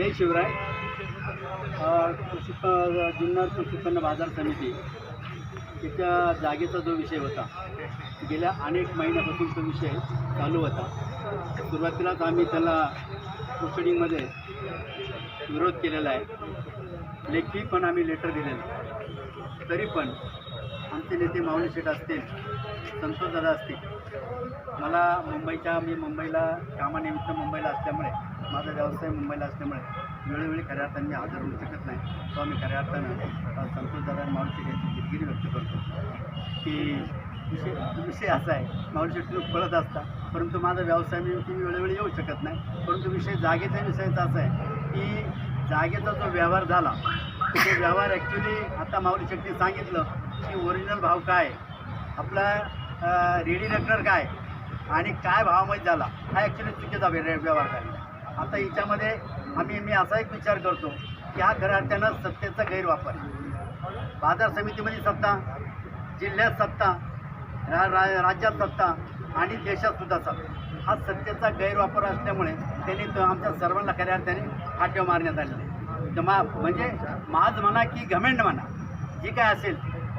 जय शिवराय. कृषी जुन्नर कृषी उत्पन्न बाजार समिती. त्याच्या जागेचा जो विषय होता गेल्या अनेक महिन्यापासून तो विषय चालू होता. सुरुवातीलाच आम्ही त्याला प्रोसिडिंगमध्ये विरोध केलेला आहे. लेखी पण आम्ही लेटर दिलेलं तरी पण आमचे नेते माऊली शेठ असतील संतोषदादा असतील मला मुंबईच्या मी मुंबईला कामानिमित्त मुंबईला असल्यामुळे माझा व्यवसाय मुंबईला असल्यामुळे वेळोवेळी खऱ्या अर्थाने मी हजर होऊ शकत नाही. तो मी खऱ्या अर्थानं संतोष संतोषदादा आणि माऊली दिलगिरी व्यक्त करतो. की विषय विषय असा आहे माऊली शेट्टी पळत असता परंतु माझा व्यवसाय मी तुम्ही वेळोवेळी येऊ शकत नाही. परंतु विषय जागेचा विषयाचा असा आहे की जागेचा जो व्यवहार झाला तो व्यवहार ॲक्च्युली आता माऊली शेट्टी सांगितलं की ओरिजिनल भाव काय आपला रेडी रेकनर काय आणि काय भावामध्ये झाला? हा ॲक्च्युली चुकीचा व्य- व्यवहार झाला आता याच्यामध्ये आम्ही मी असा एक विचार करतो की हा खऱ्या अर्थानं सत्तेचा गैरवापर. बाजार समितीमध्ये सत्ता जिल्ह्यात सत्ता रा रा राज्यात सत्ता आणि देशात सुद्धा सत्ता. हा सत्तेचा गैरवापर असल्यामुळे त्यांनी तो आमच्या सर्वांना खऱ्या अर्थाने मारण्यात आलेले तर मा म्हणजे माझ म्हणा की घमेंड म्हणा जे काय असेल.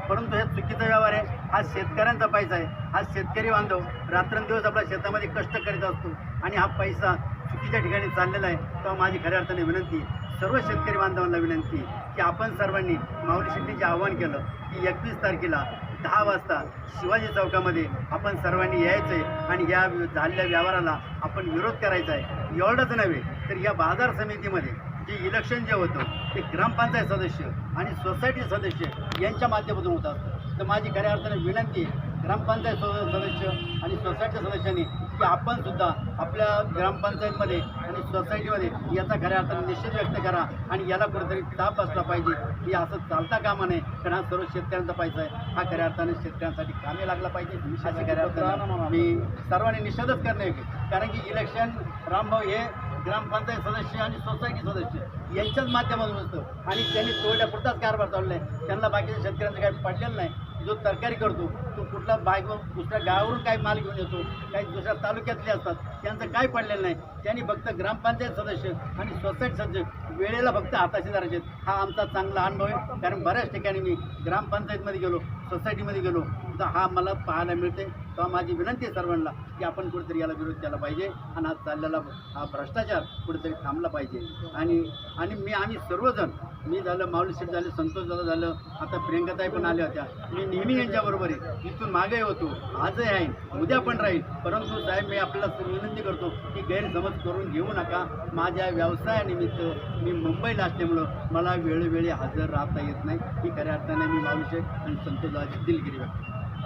परंतु हे चुकीचा व्यवहार आहे. हा शेतकऱ्यांचा पैसा आहे. हा शेतकरी बांधव रात्रंदिवस आपल्या शेतामध्ये कष्ट करीत असतो आणि हा पैसा चुकीच्या ठिकाणी चाललेला आहे तेव्हा माझी खऱ्या अर्थाने विनंती सर्व शेतकरी बांधवांना विनंती की आपण सर्वांनी माऊली शेट्टीचे आवाहन केलं की एकवीस तारखेला दहा वाजता शिवाजी चौकामध्ये आपण सर्वांनी यायचं आहे आणि या झालेल्या व्यवहाराला आपण विरोध करायचा आहे. एवढंच नव्हे तर या बाजार समितीमध्ये जे इलेक्शन जे होतं ते ग्रामपंचायत सदस्य आणि सोसायटी सदस्य यांच्या माध्यमातून होत असतं. तर माझी खऱ्या अर्थाने विनंती आहे ग्रामपंचायत सदस्य आणि सोसायटी सदस्यांनी की आपण सुद्धा आपल्या ग्रामपंचायतमध्ये आणि सोसायटीमध्ये याचा खऱ्या अर्थाने निश्चित व्यक्त करा आणि याला कुठेतरी ताप असला पाहिजे. की असं चालता कामा नये. कारण हा सर्व शेतकऱ्यांचा पैसा आहे. हा खऱ्या अर्थाने शेतकऱ्यांसाठी कामी लागला पाहिजे. अशी खऱ्या अर्थाने मी सर्वांनी निषेधच करणे कारण की इलेक्शन रामभाऊ हे ग्रामपंचायत सदस्य आणि सोसायटी सदस्य यांच्याच माध्यमातून असतं आणि त्यांनी तोडल्यापुरताच कारभार चालला आहे. त्यांना बाकीच्या शेतकऱ्यांचं काही पडलेलं नाही. जो तरकारी करतो तो कुठला बाईक दुसऱ्या गावावरून काही माल घेऊन येतो काही दुसऱ्या तालुक्यातले असतात त्यांचं काही पडलेलं नाही. त्यांनी फक्त ग्रामपंचायत सदस्य आणि सोसायटी सदस्य वेळेला फक्त हाताशी धरायचे. हा आमचा चांगला अनुभव आहे. कारण बऱ्याच ठिकाणी मी ग्रामपंचायतमध्ये गेलो सोसायटीमध्ये गेलो. तर हा मला पाहायला मिळते तेव्हा माझी विनंती आहे सर्वांना की आपण कुठेतरी याला विरोध केला पाहिजे आणि हा चाललेला हा भ्रष्टाचार कुठेतरी थांबला पाहिजे. आणि आणि मी आम्ही सर्वजण मी झालं माऊली झालं संतोष दादा झालं आता प्रियंकाताई पण आल्या होत्या. मी नेहमी यांच्याबरोबर आहे. इथून मागे होतो. आजही आहे. उद्या पण राहील. परंतु साहेब मी आपल्याला विनंती करतो की गैरसमज करून घेऊ नका. माझ्या व्यवसायानिमित्त मी मुंबईला असल्यामुळं मला वेळोवेळी हजर राहता येत नाही. ही खऱ्या अर्थाने मी माऊली आणि संतोष दादाची दिलगिरी व्यक्त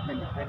धन्यवाद.